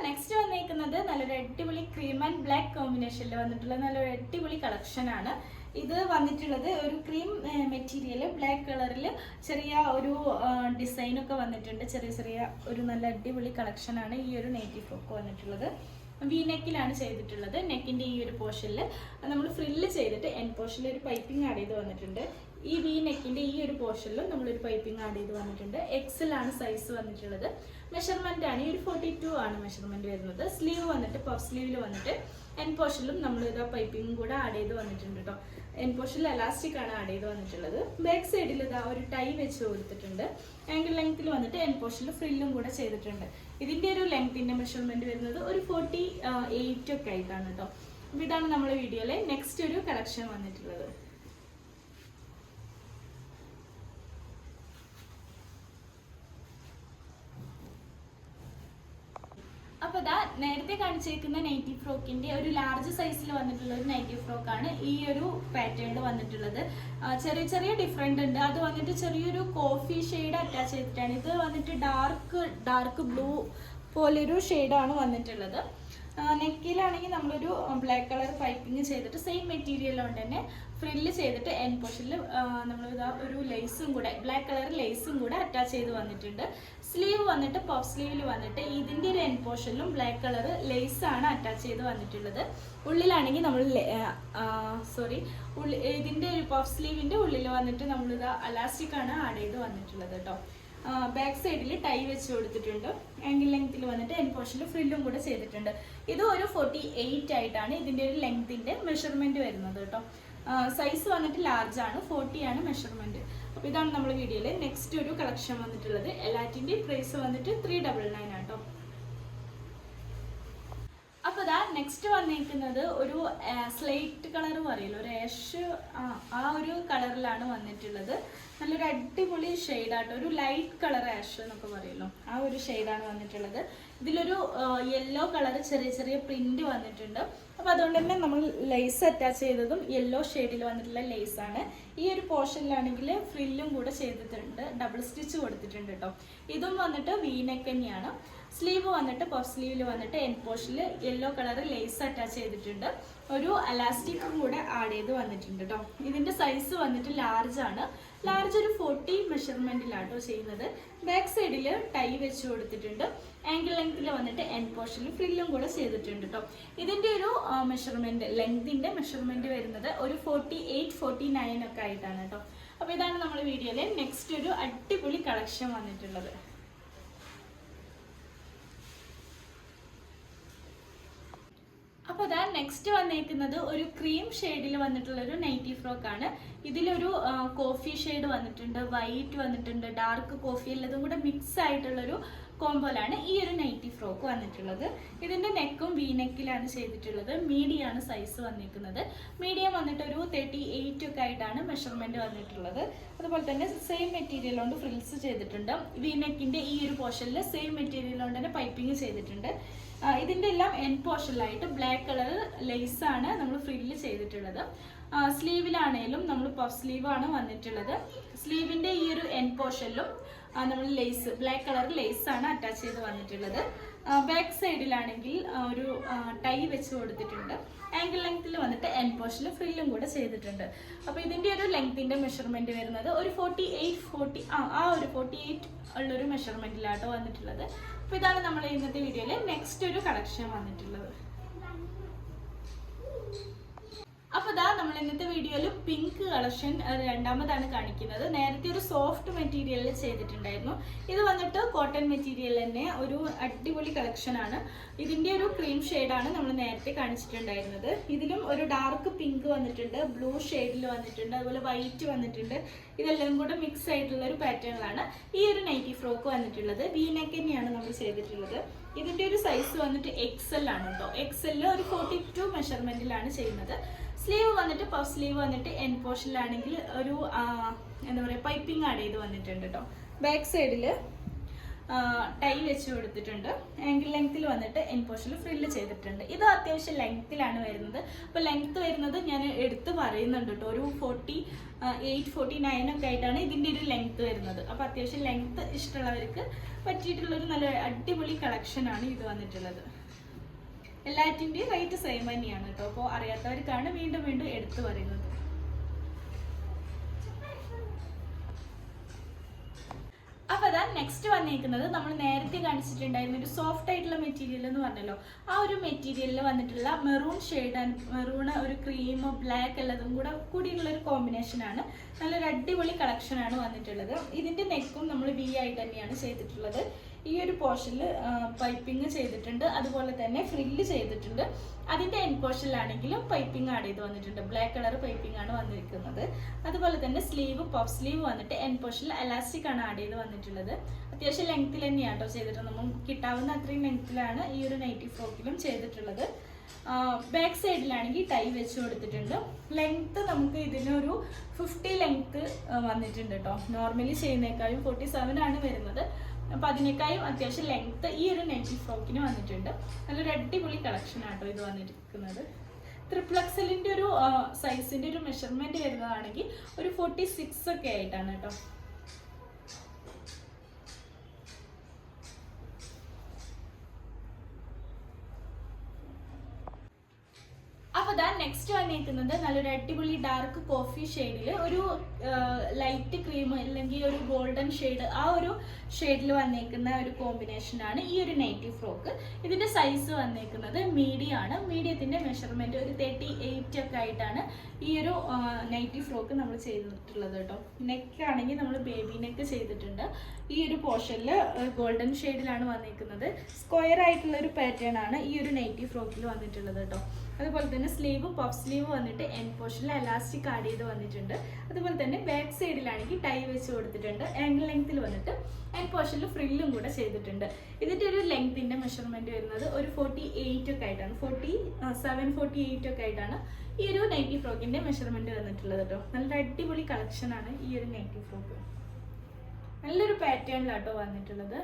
നെക്സ്റ്റ് വന്നേക്കുന്നത് നല്ലൊരു അടിപൊളി ക്രീം ആൻഡ് ബ്ലാക്ക് കോമ്പിനേഷനിൽ വന്നിട്ടുള്ള നല്ലൊരു അടിപൊളി കളക്ഷൻ ആണ്. ഇത് വന്നിട്ടുള്ളത് ഒരു ക്രീം മെറ്റീരിയൽ ബ്ലാക്ക് കളറിൽ ചെറിയ ഒരു ഡിസൈനൊക്കെ വന്നിട്ടുണ്ട്. ചെറിയ ചെറിയ ഒരു നല്ല അടിപൊളി കളക്ഷനാണ് ഈ ഒരു നെയ്റ്റി ഫ്രോക്ക് വന്നിട്ടുള്ളത്. വി നെക്കിലാണ് ചെയ്തിട്ടുള്ളത്. നെക്കിന്റെ ഈ ഒരു പോർഷനിൽ നമ്മൾ ഫ്രില്ല് ചെയ്തിട്ട് എൻ പോർഷനിൽ ഒരു പൈപ്പിംഗ് ആഡ് ചെയ്ത് വന്നിട്ടുണ്ട്. ഈ വി നെക്കിന്റെ ഈ ഒരു പോർഷനിലും നമ്മളൊരു പൈപ്പിംഗ് ആഡ് ചെയ്ത് വന്നിട്ടുണ്ട്. എക്സിലാണ് സൈസ് വന്നിട്ടുള്ളത്. മെഷർമെന്റ് ആണ്. ഈ ഒരു ഫോർട്ടി ടു ആണ് മെഷർമെന്റ് വരുന്നത്. സ്ലീവ് വന്നിട്ട് പഫ് സ്ലീവിൽ വന്നിട്ട് എൻ പോർഷനിലും നമ്മൾ ഇത് പൈപ്പിംഗും കൂടെ ആഡ് ചെയ്ത് വന്നിട്ടുണ്ട് കേട്ടോ എൻ പോർഷനിൽ എലാസ്റ്റിക് ആണ് ആഡ് ചെയ്ത് വന്നിട്ടുള്ളത്. ബാക്ക് സൈഡിൽ ഇതാ ഒരു ടൈ വെച്ച് കൊടുത്തിട്ടുണ്ട്. ആംഗിൾ ലെങ്ത്തിൽ വന്നിട്ട് എൻ പോർഷനിൽ ഫ്രില്ലും കൂടെ ചെയ്തിട്ടുണ്ട്. ഇതിന്റെ ഒരു ലെങ്ത്തിന്റെ മെഷർമെന്റ് വരുന്നത് ഒരു ഫോർട്ടി എയ്റ്റ് ഒക്കെ ആയിട്ടാണ് കേട്ടോ ഇതാണ് നമ്മുടെ വീഡിയോയിലെ നെക്സ്റ്റ് ഒരു കളക്ഷൻ വന്നിട്ടുള്ളത് അപ്പൊ ഇതാ നേരത്തെ കാണിച്ചേക്കുന്ന നൈറ്റി ഫ്രോക്കിന്റെ ഒരു ലാർജ് സൈസിൽ വന്നിട്ടുള്ള ഒരു നൈറ്റി ഫ്രോക്ക് ആണ് ഈ ഒരു പാറ്റേണിൽ വന്നിട്ടുള്ളത്. ചെറിയ ചെറിയ ഡിഫറെന്റ് ഉണ്ട്. അത് വന്നിട്ട് ചെറിയൊരു കോഫി ഷെയ്ഡ് അറ്റാച്ച് ചെയ്തിട്ടാണ്. ഇത് വന്നിട്ട് ഡാർക്ക് ഡാർക്ക് ബ്ലൂ പോലൊരു ഷെയ്ഡാണ് വന്നിട്ടുള്ളത്. നെക്കിലാണെങ്കിൽ നമ്മളൊരു ബ്ലാക്ക് കളർ പൈപ്പിങ് ചെയ്തിട്ട് സെയിം മെറ്റീരിയൽ കൊണ്ട് തന്നെ ഫ്രില്ല് ചെയ്തിട്ട് എൻ പോർഷനിൽ നമ്മൾ ഇതാ ഒരു ലേസും കൂടെ ബ്ലാക്ക് കളർ ലേസും കൂടെ അറ്റാച്ച് ചെയ്ത് വന്നിട്ടുണ്ട്. സ്ലീവ് വന്നിട്ട് പഫ് സ്ലീവിൽ വന്നിട്ട് ഇതിന്റെ ഒരു എൻ പോർഷനിലും ബ്ലാക്ക് കളർ ലേസാണ് അറ്റാച്ച് ചെയ്ത് വന്നിട്ടുള്ളത്. ഉള്ളിലാണെങ്കിൽ നമ്മൾ സോറി ഉള്ളി ഇതിന്റെ ഒരു പഫ് സ്ലീവിന്റെ ഉള്ളിൽ വന്നിട്ട് നമ്മളിത് അലാസ്റ്റിക് ആണ് ആഡ് ചെയ്ത് വന്നിട്ടുള്ളത് കേട്ടോ ബാക്ക് സൈഡിൽ ടൈ വെച്ച് കൊടുത്തിട്ടുണ്ട്. ആംഗിൾ ലെങ്ത്തിൽ വന്നിട്ട് എൻ പോർഷനിൽ ഫ്രില്ലും കൂടെ ചെയ്തിട്ടുണ്ട്. ഇത് ഒരു ഫോർട്ടി എയ്റ്റ് ആയിട്ടാണ് ഇതിന്റെ ഒരു ലെങ്തിന്റെ മെഷർമെന്റ് വരുന്നത് കേട്ടോ സൈസ് വന്നിട്ട് ലാർജ് ആണ് ഫോർട്ടി ആണ് മെഷർമെന്റ് അപ്പോൾ ഇതാണ് നമ്മൾ വീഡിയോയിൽ നെക്സ്റ്റ് ഒരു കളക്ഷൻ വന്നിട്ടുള്ളത്. എല്ലാറ്റിന്റെയും പ്രൈസ് വന്നിട്ട് ത്രീ ഡബിൾ നയൻ ആട്ടോ അപ്പോൾ ഇതാ നെക്സ്റ്റ് വന്നിരിക്കുന്നത് ഒരു സ്ലേറ്റ് കളർ പറയല്ലോ ഒരു ആഷ് ആ ഒരു കളറിലാണ് വന്നിട്ടുള്ളത്. നല്ലൊരു അടിപൊളി ഷെയ്ഡാട്ടോ. ഒരു ലൈറ്റ് കളർ ആഷ് എന്നൊക്കെ പറയുമല്ലോ ആ ഒരു ഷെയ്ഡാണ് വന്നിട്ടുള്ളത്. ഇതിലൊരു യെല്ലോ കളർ ചെറിയ ചെറിയ പ്രിന്റ് വന്നിട്ടുണ്ട്. അപ്പോൾ അതുകൊണ്ട് തന്നെ നമ്മൾ ലേസ് അറ്റാച്ച് ചെയ്തതും യെല്ലോ ഷെയ്ഡിൽ വന്നിട്ടുള്ള ലേസ് ആണ്. ഈ ഒരു പോർഷനിലാണെങ്കിൽ ഫ്രില്ലും കൂടെ ചെയ്തിട്ടുണ്ട്. ഡബിൾ സ്റ്റിച്ച് കൊടുത്തിട്ടുണ്ട് കേട്ടോ ഇതും വന്നിട്ട് വീനെക്ക് തന്നെയാണ്. സ്ലീവ് വന്നിട്ട് പഫ് സ്ലീവിൽ വന്നിട്ട് എൻ പോർഷനിൽ യെല്ലോ കളർ ലേസ് അറ്റാച്ച് ചെയ്തിട്ടുണ്ട്. ഒരു അലാസ്റ്റിക്കും കൂടെ ആഡ് ചെയ്ത് വന്നിട്ടുണ്ട് കേട്ടോ ഇതിന്റെ സൈസ് വന്നിട്ട് ലാർജ് ആണ്. ലാർജ് ഒരു ഫോർട്ടി മെഷർമെന്റിലാട്ടോ ചെയ്യുന്നത്. ബാക്ക് സൈഡിൽ ടൈ വെച്ച് കൊടുത്തിട്ടുണ്ട്. ആംഗിൾ ലെങ്ത്തിൽ വന്നിട്ട് എൻ പോർഷനിൽ ഫ്രില്ലും കൂടെ ചെയ്തിട്ടുണ്ട് കേട്ടോ ഇതിന്റെ ഒരു മെഷർമെന്റ് ലെങ്തിന്റെ മെഷർമെന്റ് വരുന്നത് ഒരു ഫോർട്ടി എയ്റ്റ് ഫോർട്ടി നയൻ ഒക്കെ ആയിട്ടാണ് കേട്ടോ അപ്പോൾ ഇതാണ് നമ്മുടെ വീഡിയോയിലെ നെക്സ്റ്റ് ഒരു അടിപൊളി കളക്ഷൻ വന്നിട്ടുള്ളത് അപ്പോൾ അതാ നെക്സ്റ്റ് വന്നേക്കുന്നത് ഒരു ക്രീം ഷെയ്ഡിൽ വന്നിട്ടുള്ള ഒരു നൈറ്റി ഫ്രോക്ക് ആണ്. ഇതിലൊരു കോഫി ഷെയ്ഡ് വന്നിട്ടുണ്ട് വൈറ്റ് വന്നിട്ടുണ്ട് ഡാർക്ക് കോഫി എല്ലാതും കൂടെ മിക്സ് ആയിട്ടുള്ളൊരു കോമ്പോലാണ് ഈ ഒരു നൈറ്റി ഫ്രോക്ക് വന്നിട്ടുള്ളത്. ഇതിന്റെ നെക്കും വി നെക്കിലാണ് ചെയ്തിട്ടുള്ളത്. മീഡിയമാണ് സൈസ് വന്നിരിക്കുന്നത് മീഡിയം വന്നിട്ട് ഒരു തേർട്ടി എയ്റ്റ് ഒക്കെ ആയിട്ടാണ് മെഷർമെന്റ് വന്നിട്ടുള്ളത്. അതുപോലെ തന്നെ സെയിം മെറ്റീരിയൽ കൊണ്ട് ഫ്രിൽസ് ചെയ്തിട്ടുണ്ട്. വി നെക്കിന്റെ ഈ ഒരു പോർഷനിൽ സെയിം മെറ്റീരിയൽ കൊണ്ട് തന്നെ പൈപ്പിംഗ് ചെയ്തിട്ടുണ്ട്. ആ, ഇതിന്റെ എല്ലാം എൻ പോർഷനിലായിട്ട് ബ്ലാക്ക് കളർ ലേസ് ആണ് നമ്മൾ ഫ്രില്ല് ചെയ്തിട്ടുള്ളത്. സ്ലീവിലാണേലും നമ്മൾ പഫ് സ്ലീവ് ആണ് വന്നിട്ടുള്ളത്. സ്ലീവിന്റെ ഈ ഒരു എൻ പോർഷനിലും നമ്മൾ ലേസ് ബ്ലാക്ക് കളർ ലേസ് ആണ് അറ്റാച്ച് ചെയ്ത് വന്നിട്ടുള്ളത്. ബാക്ക് സൈഡിലാണെങ്കിൽ ഒരു ടൈ വെച്ച് കൊടുത്തിട്ടുണ്ട്. ആംഗിൾ ലെങ്ത്തിൽ വന്നിട്ട് എൻ പോർഷൻ ഫ്രില്ലും കൂടെ ചെയ്തിട്ടുണ്ട്. അപ്പോൾ ഇതിന്റെ ഒരു ലെങ്ത്തിന്റെ മെഷർമെന്റ് വരുന്നത് ഒരു ഫോർട്ടി എയ്റ്റ് ഫോർട്ടി ആ ആ ഒരു ഫോർട്ടി എയ്റ്റ് ഉള്ളൊരു മെഷർമെന്റിലാട്ടോ വന്നിട്ടുള്ളത്. അപ്പോൾ ഇതാണ് നമ്മൾ ഇന്നത്തെ വീഡിയോയിൽ നെക്സ്റ്റ് ഒരു കളക്ഷൻ വന്നിട്ടുള്ളത്. അപ്പോൾ ഇതാ നമ്മൾ ഇന്നത്തെ വീഡിയോയിൽ പിങ്ക് കളക്ഷൻ രണ്ടാമതാണ് കാണിക്കുന്നത്. നേരത്തെ ഒരു സോഫ്റ്റ് മെറ്റീരിയലിൽ ചെയ്തിട്ടുണ്ടായിരുന്നു. ഇത് വന്നിട്ട് കോട്ടൺ മെറ്റീരിയൽ തന്നെ ഒരു അടിപൊളി കളക്ഷൻ ആണ്. ഇതിന്റെ ഒരു ക്രീം ആണ് നമ്മൾ നേരത്തെ കാണിച്ചിട്ടുണ്ടായിരുന്നത്. ഇതിലും ഒരു ഡാർക്ക് പിങ്ക് വന്നിട്ടുണ്ട് ബ്ലൂ ഷെയ്ഡിൽ വന്നിട്ടുണ്ട് അതുപോലെ വൈറ്റ് വന്നിട്ടുണ്ട്. ഇതെല്ലാം കൂടെ മിക്സ് ആയിട്ടുള്ള ഒരു പാറ്റേണിലാണ് ഈ ഒരു നൈറ്റി ഫ്രോക്ക് വന്നിട്ടുള്ളത്. വി നെക്ക് തന്നെയാണ് നമ്മൾ ചെയ്തിട്ടുള്ളത്. ഇതിന്റെ ഒരു സൈസ് വന്നിട്ട് എക്സ് ആണ് കേട്ടോ എക്സ് ഒരു ഫോർട്ടി ടു മെഷർമെന്റിലാണ് ചെയ്യുന്നത്. സ്ലീവ് വന്നിട്ട് പഫ് സ്ലീവ് വന്നിട്ട് എൻ പോർഷനിലാണെങ്കിൽ ഒരു എന്താ പറയുക പൈപ്പിംഗ് ആഡ് ചെയ്ത് വന്നിട്ടുണ്ട് കേട്ടോ ബാക്ക് സൈഡിൽ ടൈ വെച്ച് കൊടുത്തിട്ടുണ്ട്. ആംഗിൾ ലെങ്ത്തിൽ വന്നിട്ട് എൻ പോർഷനിൽ ഫ്രില്ല് ചെയ്തിട്ടുണ്ട്. ഇത് അത്യാവശ്യം ലെങ്ത്തിലാണ് വരുന്നത്. അപ്പോൾ ലെങ്ത്ത് വരുന്നത് ഞാൻ എടുത്ത് പറയുന്നുണ്ട് കേട്ടോ ഒരു ഫോർട്ടി എയ്റ്റ് ഫോർട്ടി നയൻ ഒക്കെ ആയിട്ടാണ് ഇതിന്റെ ഒരു ലെങ്ത്ത് വരുന്നത്. അപ്പോൾ അത്യാവശ്യം ലെങ്ത്ത് ഇഷ്ടമുള്ളവർക്ക് പറ്റിയിട്ടുള്ളൊരു നല്ല അടിപൊളി കളക്ഷനാണ് ഇത് വന്നിട്ടുള്ളത്. എല്ലാറ്റിന്റെയും റേറ്റ് സെയിം തന്നെയാണ് കേട്ടോ. അപ്പോൾ അറിയാത്തവർക്കാണ് വീണ്ടും വീണ്ടും എടുത്തു പറയുന്നത്. അപ്പോൾ അതാ നെക്സ്റ്റ് വന്നിരിക്കുന്നത് നമ്മൾ നേരത്തെ കാണിച്ചിട്ടുണ്ടായിരുന്ന ഒരു സോഫ്റ്റ് ആയിട്ടുള്ള മെറ്റീരിയൽ എന്ന് പറഞ്ഞല്ലോ. ആ ഒരു മെറ്റീരിയലിൽ വന്നിട്ടുള്ള മെറൂൺ ഷെയ്ഡ് ആൻഡ് മെറൂൺ ഒരു ക്രീം ബ്ലാക്ക് എല്ലാതും കൂടെ കൂടിയുള്ള ഒരു കോമ്പിനേഷൻ ആണ്. നല്ലൊരു അടിപൊളി കളക്ഷനാണ് വന്നിട്ടുള്ളത്. ഇതിന്റെ നെക്കും നമ്മൾ വി ആയി തന്നെയാണ് ചെയ്തിട്ടുള്ളത്. ഈ ഒരു പോർഷനിൽ പൈപ്പിംഗ് ചെയ്തിട്ടുണ്ട്. അതുപോലെ തന്നെ ഫ്രില്ല് ചെയ്തിട്ടുണ്ട്. അതിന്റെ എൻ പോർഷനിലാണെങ്കിലും പൈപ്പിംഗ് ആഡ് ചെയ്ത് വന്നിട്ടുണ്ട്. ബ്ലാക്ക് കളർ പൈപ്പിംഗ് ആണ് വന്നിരിക്കുന്നത്. അതുപോലെ തന്നെ സ്ലീവ് പഫ് സ്ലീവ് വന്നിട്ട് എൻ പോർഷനിൽ എലാസ്റ്റിക് ആണ് ആഡ് ചെയ്ത് വന്നിട്ടുള്ളത്. അത്യാവശ്യം ലെങ്ത്തിൽ തന്നെയാണ് കേട്ടോ ചെയ്തിട്ട് നമ്മൾ കിട്ടാവുന്ന അത്രയും ലെങ്ത്തിലാണ് ഈ ഒരു നൈറ്റി ഫ്രോക്കിലും ചെയ്തിട്ടുള്ളത്. ബാക്ക് സൈഡിലാണെങ്കിൽ ടൈ വെച്ച് കൊടുത്തിട്ടുണ്ട്. ലെങ്ത്ത് നമുക്ക് ഇതിനൊരു ഫിഫ്റ്റി ലെങ്ത്ത് വന്നിട്ടുണ്ട് കേട്ടോ നോർമലി ചെയ്യുന്നേക്കാളും ഫോർട്ടി സെവൻ ആണ് വരുന്നത്. അപ്പോൾ അതിനേക്കാളും അത്യാവശ്യം ലെങ്ത്ത് ഈ ഒരു നെഞ്ചി ഫ്രോക്കിന് വന്നിട്ടുണ്ട്. നല്ലൊരു അടിപൊളി കളക്ഷൻ ആട്ടോ ഇത് വന്നിരിക്കുന്നത്. ത്രിപ്ലക്സലിന്റെ ഒരു സൈസിന്റെ ഒരു മെഷർമെന്റ് വരുന്നതാണെങ്കിൽ ഒരു ഫോർട്ടി സിക്സ് ഒക്കെ ആയിട്ടാണ് കേട്ടോ അപ്പൊ ദാ നെക്സ്റ്റ് വന്നിരിക്കുന്നത് നല്ലൊരു അടിപൊളി ഡാർക്ക് കോഫി ഷെയ്ഡിൽ ഒരു ലൈറ്റ് ക്രീം അല്ലെങ്കിൽ ഒരു ഗോൾഡൻ ഷെയ്ഡ് ആ ഒരു ഷെയ്ഡിൽ വന്നേക്കുന്ന ഒരു കോമ്പിനേഷൻ ആണ് ഈ ഒരു നൈറ്റി ഫ്രോക്ക് ഇതിന്റെ സൈസ് വന്നേക്കുന്നത് മീഡിയം ആണ്. മീഡിയത്തിന്റെ മെഷർമെന്റ് ഒരു തേർട്ടി എയ്റ്റ് ഒക്കെ ആയിട്ടാണ് ഈ ഒരു നൈറ്റി ഫ്രോക്ക് നമ്മൾ ചെയ്തിട്ടുള്ളത് കേട്ടോ. നെക്ക് ആണെങ്കിൽ നമ്മൾ ബേബി നെക്ക് ചെയ്തിട്ടുണ്ട്. ഈ ഒരു പോർഷനിൽ ഗോൾഡൻ ഷെയ്ഡിലാണ് വന്നിരിക്കുന്നത് സ്ക്വയർ ആയിട്ടുള്ള ഒരു പാറ്റേൺ ആണ് ഈ ഒരു നൈറ്റി ഫ്രോക്കിൽ വന്നിട്ടുള്ളത് കേട്ടോ. അതുപോലെ തന്നെ സ്ലീവ് പഫ് സ്ലീവ് വന്നിട്ട് എൻ പോർഷനിൽ എലാസ്റ്റിക് ആഡ് ചെയ്ത് വന്നിട്ടുണ്ട്. അതുപോലെ തന്നെ ബാക്ക് സൈഡിലാണെങ്കിൽ ടൈ വെച്ച് കൊടുത്തിട്ടുണ്ട്. ആംഗിൾ ലെങ്ത്തിൽ വന്നിട്ട് ആൻഡ് പോർഷനിൽ ഫ്രില്ലും കൂടെ ചെയ്തിട്ടുണ്ട്. ഇതിന്റെ ഒരു ലെങ്തിന്റെ മെഷർമെന്റ് വരുന്നത് ഒരു ഫോർട്ടി എയ്റ്റ് ഒക്കെ ആയിട്ടാണ്. ഫോർട്ടി സെവൻ ഫോർട്ടി എയ്റ്റ് ഒക്കെ ആയിട്ടാണ് ഈ ഒരു നൈറ്റി ഫ്രോക്കിന്റെ മെഷർമെന്റ് വന്നിട്ടുള്ളത് കേട്ടോ നല്ല അടിപൊളി കളക്ഷനാണ് ഈ ഒരു നൈറ്റി ഫ്രോക്ക് നല്ലൊരു പാറ്റേണിലാട്ടോ വന്നിട്ടുള്ളത്.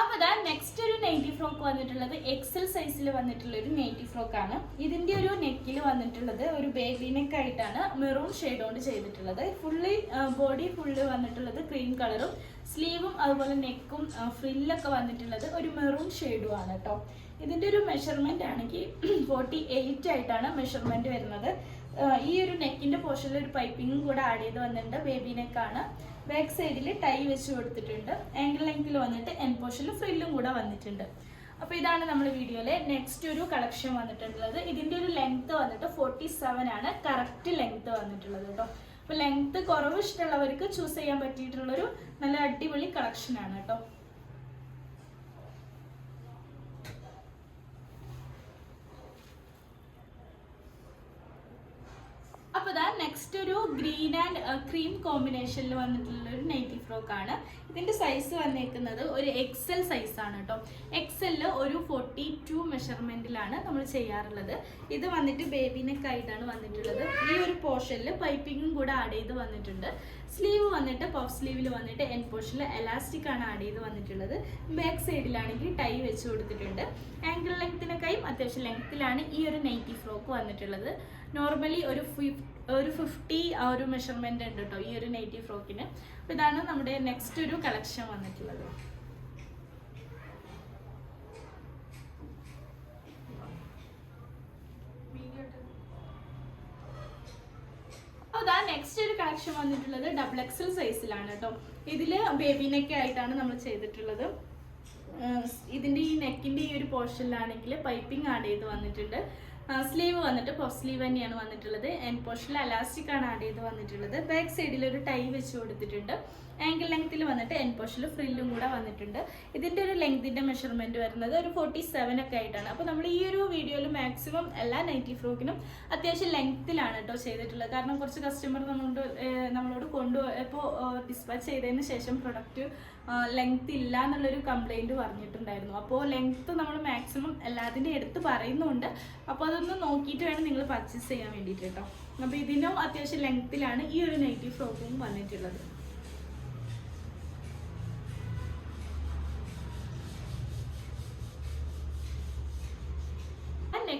അപ്പൊ ദാ നെക്സ്റ്റ് ഒരു നൈറ്റി ഫ്രോക്ക് വന്നിട്ടുള്ളത് എക്സൽ സൈസിൽ വന്നിട്ടുള്ള ഒരു നൈറ്റി ഫ്രോക്ക് ആണ്. ഇതിന്റെ ഒരു നെക്കിൽ വന്നിട്ടുള്ളത് ഒരു ബേബി നെക്ക് ആയിട്ടാണ് മെറൂൺ ഷെയ്ഡ് കൊണ്ട് ചെയ്തിട്ടുള്ളത്. ഫുള്ളി ബോഡി ഫുള്ള് വന്നിട്ടുള്ളത് ക്രീം കളറും സ്ലീവും അതുപോലെ നെക്കും ഫ്രില്ലൊക്കെ വന്നിട്ടുള്ളത് ഒരു മെറൂൺ ഷെയ്ഡും ആണ് കേട്ടോ ഇതിന്റെ ഒരു മെഷർമെന്റ് ആണെങ്കിൽ ഫോർട്ടി എയ്റ്റ് ആയിട്ടാണ് മെഷർമെന്റ് വരുന്നത്. ഈ ഒരു നെക്കിന്റെ പോർഷനിൽ ഒരു പൈപ്പിംഗും കൂടെ ആഡ് ചെയ്ത് വന്നിട്ടുണ്ട് ബേബി നെക്കാണ് ബാക്ക് സൈഡിൽ ടൈ വെച്ച് കൊടുത്തിട്ടുണ്ട്. ആംഗിൾ ലെങ്ത്തിൽ വന്നിട്ട് എൻ പോർഷനിൽ ഫ്രില്ലും കൂടെ വന്നിട്ടുണ്ട്. അപ്പോൾ ഇതാണ് നമ്മൾ വീഡിയോയിലെ നെക്സ്റ്റ് ഒരു കളക്ഷൻ വന്നിട്ടുള്ളത്. ഇതിന്റെ ഒരു ലെങ്ത് വന്നിട്ട് ഫോർട്ടി സെവൻ ആണ്. കറക്റ്റ് ലെങ്ത് വന്നിട്ടുള്ളത് കേട്ടോ അപ്പോൾ ലെങ്ത് കുറവ് ഇഷ്ടമുള്ളവർക്ക് ചൂസ് ചെയ്യാൻ പറ്റിയിട്ടുള്ളൊരു നല്ല അടിപൊളി കളക്ഷനാണ് കേട്ടോ അപ്പൊ ഇതാ നെക്സ്റ്റ് ഒരു ഗ്രീൻ ആൻഡ് ക്രീം കോമ്പിനേഷനിൽ വന്നിട്ടുള്ള ഒരു നൈറ്റി ഫ്രോക്ക് ആണ്. ഇതിന്റെ സൈസ് വന്നേക്കുന്നത് ഒരു എക്സൽ സൈസ് ആണ് കേട്ടോ എക്സലിൽ ഒരു ഫോർട്ടി ടു മെഷർമെന്റിലാണ് നമ്മൾ ചെയ്യാറുള്ളത്. ഇത് വന്നിട്ട് ബേബി നെക്ക് ആയിട്ടാണ് വന്നിട്ടുള്ളത്. ഈ ഒരു പോർഷനിൽ പൈപ്പിങ്ങും കൂടെ ആഡ് ചെയ്ത് വന്നിട്ടുണ്ട്. സ്ലീവ് വന്നിട്ട് പഫ് സ്ലീവിൽ വന്നിട്ട് എൻ പോർഷനിൽ എലാസ്റ്റിക് ആണ് ആഡ് ചെയ്ത് വന്നിട്ടുള്ളത്. ബാക്ക് സൈഡിലാണെങ്കിൽ ടൈ വെച്ച് കൊടുത്തിട്ടുണ്ട്. ആംഗിൾ ലെങ്ത്തിനൊക്കെയും അത്യാവശ്യം ലെങ്ത്തിലാണ് ഈ ഒരു നൈറ്റി ഫ്രോക്ക് വന്നിട്ടുള്ളത്. നോർമലി ഒരു ഒരു ഫിഫ്റ്റി ആ ഒരു മെഷർമെന്റ് ഉണ്ട് കേട്ടോ ഈ ഒരു നെയ്റ്റി ഫ്രോക്കിന് അപ്പോൾ ഇതാണ് നമ്മുടെ നെക്സ്റ്റ് ഒരു കളക്ഷൻ വന്നിട്ടുള്ളത്. നെക്സ്റ്റ് ഒരു കളക്ഷൻ വന്നിട്ടുള്ളത് ഡബിൾ എക്സൽ സൈസിലാണ് കേട്ടോ ഇതിൽ ബേബി നെക്ക് ആയിട്ടാണ് നമ്മൾ ചെയ്തിട്ടുള്ളത്. ഇതിന്റെ ഈ നെക്കിന്റെ ഈ ഒരു പോർഷനിലാണെങ്കിൽ പൈപ്പിംഗ് ആഡ് ചെയ്ത് വന്നിട്ടുണ്ട്. സ്ലീവ് വന്നിട്ട് പഫ് സ്ലീവ് തന്നെയാണ് വന്നിട്ടുള്ളത്. എൻഡ് പോർഷനിൽ അലാസ്റ്റിക് ആണ് ആഡ് ചെയ്ത് വന്നിട്ടുള്ളത്. ബാക്ക് സൈഡിൽ ഒരു ടൈ വെച്ച് കൊടുത്തിട്ടുണ്ട്. ആംഗിൾ ലെങ്ത്തിൽ വന്നിട്ട് എൻ പോർഷനിൽ ഫ്രില്ലും കൂടെ വന്നിട്ടുണ്ട്. ഇതിന്റെ ഒരു ലെങ്തിന്റെ മെഷർമെന്റ് വരുന്നത് ഒരു ഫോർട്ടി സെവൻ ഒക്കെ ആയിട്ടാണ്. അപ്പോൾ നമ്മൾ ഈ ഒരു വീഡിയോയിൽ മാക്സിമം എല്ലാ നൈറ്റി ഫ്രോക്കിനും അത്യാവശ്യം ലെങ്ത്തിലാണ് കേട്ടോ ചെയ്തിട്ടുള്ളത്. കാരണം കുറച്ച് കസ്റ്റമർ നമ്മളോട് നമ്മളോട് നമ്മളോട് കൊണ്ടുപോയപ്പോൾ ഡിസ്പാച്ച് ചെയ്തതിന് ശേഷം പ്രൊഡക്റ്റ് ലെങ്ത് ഇല്ല എന്നുള്ളൊരു കംപ്ലൈന്റ് പറഞ്ഞിട്ടുണ്ടായിരുന്നു. അപ്പോൾ ലെങ്ത്ത് നമ്മൾ മാക്സിമം എല്ലാത്തിന്റെയും എടുത്ത് പറയുന്നുണ്ട്. അപ്പോൾ അതൊന്ന് നോക്കിയിട്ട് വേണം നിങ്ങൾ പർച്ചേസ് ചെയ്യാൻ വേണ്ടിയിട്ട് കേട്ടോ. അപ്പോൾ ഇതിനും അത്യാവശ്യം ലെങ്ത്തിലാണ് ഈ ഒരു നെഗറ്റീവ് ഫ്രോക്കും വന്നിട്ടുള്ളത്.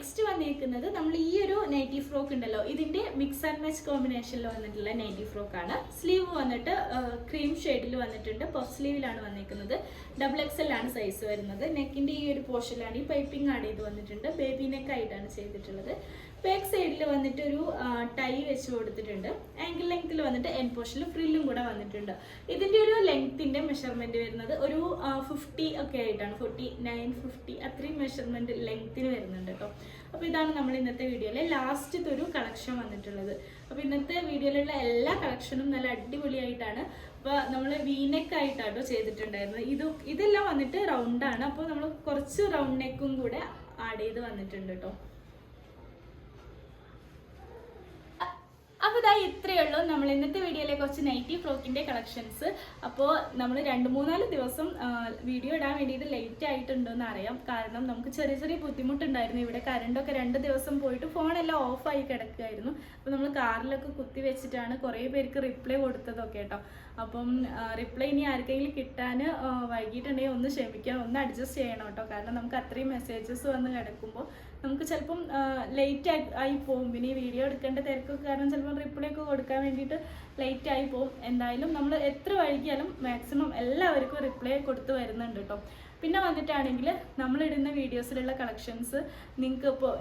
നെക്സ്റ്റ് വന്നിരിക്കുന്നത് നമ്മൾ ഈ ഒരു നൈറ്റി ഫ്രോക്ക് ഉണ്ടല്ലോ ഇതിന്റെ മിക്സ് ആൻഡ് മാച്ച് കോമ്പിനേഷനിൽ വന്നിട്ടുള്ള നൈറ്റി ഫ്രോക്ക് ആണ്. സ്ലീവ് വന്നിട്ട് ക്രീം ഷെയ്ഡിൽ വന്നിട്ടുണ്ട്. പഫ് സ്ലീവിലാണ് വന്നിരിക്കുന്നത് ഡബിൾ എക്സ് ആണ് സൈസ് വരുന്നത്. നെക്കിന്റെ ഈ ഒരു പോർഷനിലാണ് ഈ പൈപ്പിംഗ് ആഡ് ചെയ്ത് വന്നിട്ടുണ്ട്. ബേബി നെക്ക് ആയിട്ടാണ് ചെയ്തിട്ടുള്ളത്. ബാക്ക് സൈഡിൽ വന്നിട്ട് ഒരു ടൈ വെച്ച് കൊടുത്തിട്ടുണ്ട്. ആങ്കിൾ ലെങ്ത്തിൽ വന്നിട്ട് എൻ പോർഷനിൽ ഫ്രില്ലും കൂടെ വന്നിട്ടുണ്ട്. ഇതിന്റെ ഒരു ലെങ്ത്തിന്റെ മെഷർമെന്റ് വരുന്നത് ഒരു ഫിഫ്റ്റി ഒക്കെ ആയിട്ടാണ്. ഫോർട്ടി നയൻ ഫിഫ്റ്റി അത്രയും മെഷർമെന്റ് ലെങ്ത്തിന് വരുന്നുണ്ട് കേട്ടോ അപ്പോൾ ഇതാണ് നമ്മൾ ഇന്നത്തെ വീഡിയോയിലെ ലാസ്റ്റത്തെ ഒരു കളക്ഷൻ വന്നിട്ടുള്ളത്. അപ്പോൾ ഇന്നത്തെ വീഡിയോയിലുള്ള എല്ലാ കളക്ഷനും നല്ല അടിപൊളിയായിട്ടാണ്. അപ്പോൾ നമ്മൾ വീനെക്ക് ചെയ്തിട്ടുണ്ടായിരുന്നത്. ഇത് ഇതെല്ലാം വന്നിട്ട് റൗണ്ടാണ് അപ്പോൾ നമ്മൾ കുറച്ച് റൗണ്ട് നെക്കും കൂടെ ആഡ് ചെയ്ത് വന്നിട്ടുണ്ട് കേട്ടോ അപ്പോൾ ഇതാ ഇത്രയേ ഉള്ളൂ. നമ്മൾ ഇന്നത്തെ വീഡിയോയിലെ കുറച്ച് നൈറ്റി ഫ്രോക്കിന്റെ കളക്ഷൻസ്. അപ്പോൾ നമ്മൾ രണ്ട് മൂന്നാൽ ദിവസം വീഡിയോ ഇടാൻ വേണ്ടിയിട്ട് ലേറ്റ് ആയിട്ടുണ്ടെന്ന് അറിയാം. കാരണം നമുക്ക് ചെറിയ ചെറിയ ബുദ്ധിമുട്ടുണ്ടായിരുന്നു. ഇവിടെ കറണ്ടൊക്കെ രണ്ട് ദിവസം പോയിട്ട് ഫോണെല്ലാം ഓഫായി കിടക്കുകയായിരുന്നു. അപ്പോൾ നമ്മൾ കാറിലൊക്കെ കുത്തി വെച്ചിട്ടാണ് കുറേ പേർക്ക് റിപ്ലൈ കൊടുത്തതൊക്കെ കേട്ടോ. അപ്പം റിപ്ലൈ ഇനി ആർക്കെങ്കിലും കിട്ടാൻ വൈകിട്ടുണ്ടെങ്കിൽ ഒന്ന് ക്ഷമിക്കണം ഒന്ന് അഡ്ജസ്റ്റ് ചെയ്യണം കേട്ടോ. കാരണം നമുക്ക് അത്രയും മെസ്സേജസ് വന്ന് കിടക്കുമ്പോൾ നമുക്ക് ചിലപ്പം ലേറ്റ് ആയി ആയി പോകും പിന്നെ ഈ വീഡിയോ എടുക്കേണ്ട തിരക്കൊക്കെ കാരണം ചിലപ്പം റിപ്ലൈ ഒക്കെ കൊടുക്കാൻ വേണ്ടിയിട്ട് ലേറ്റ് ആയി പോകും എന്തായാലും നമ്മൾ എത്ര വൈകിയാലും മാക്സിമം എല്ലാവർക്കും റിപ്ലൈ കൊടുത്തു വരുന്നുണ്ട് കേട്ടോ പിന്നെ വന്നിട്ടാണെങ്കിൽ നമ്മളിടുന്ന വീഡിയോസിലുള്ള കളക്ഷൻസ് നിങ്ങൾക്ക് ഇപ്പോൾ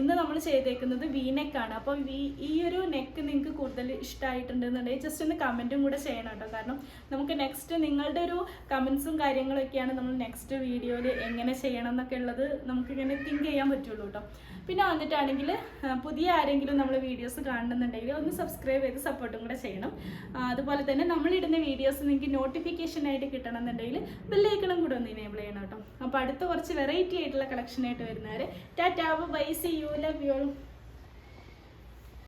ഇന്ന് നമ്മൾ ചെയ്തേക്കുന്നത് വി നെക്കാണ് അപ്പോൾ വി ഈ ഒരു നെക്ക് നിങ്ങൾക്ക് കൂടുതൽ ഇഷ്ടമായിട്ടുണ്ടെന്നുണ്ടെങ്കിൽ ജസ്റ്റ് ഒന്ന് കമന്റും കൂടെ ചെയ്യണം കേട്ടോ. കാരണം നമുക്ക് നെക്സ്റ്റ് നിങ്ങളുടെ ഒരു കമൻസും കാര്യങ്ങളൊക്കെയാണ് നമ്മൾ നെക്സ്റ്റ് വീഡിയോയിൽ എങ്ങനെ ചെയ്യണം എന്നൊക്കെ ഉള്ളത് നമുക്കിങ്ങനെ തിങ്ക് ചെയ്യാൻ പറ്റുള്ളൂ കേട്ടോ. പിന്നെ വന്നിട്ടാണെങ്കിൽ പുതിയ ആരെങ്കിലും നമ്മൾ വീഡിയോസ് കാണുന്നുണ്ടെങ്കിൽ ഒന്ന് സബ്സ്ക്രൈബ് ചെയ്ത് സപ്പോർട്ടും കൂടെ ചെയ്യണം. അതുപോലെ തന്നെ നമ്മളിടുന്ന വീഡിയോസ് നിങ്ങൾക്ക് നോട്ടിഫിക്കേഷൻ ആയിട്ട് കിട്ടണം എന്നുണ്ടെങ്കിൽ ബെല്ലൈക്കണം കൂടെ ഒന്ന് ഇനേബിൾ ചെയ്യണം. കേട്ടോ. അപ്പോൾ അടുത്ത കുറച്ച് വെറൈറ്റി ആയിട്ടുള്ള കളക്ഷൻ ആയിട്ട് വരുന്നവര് tata bye see you love you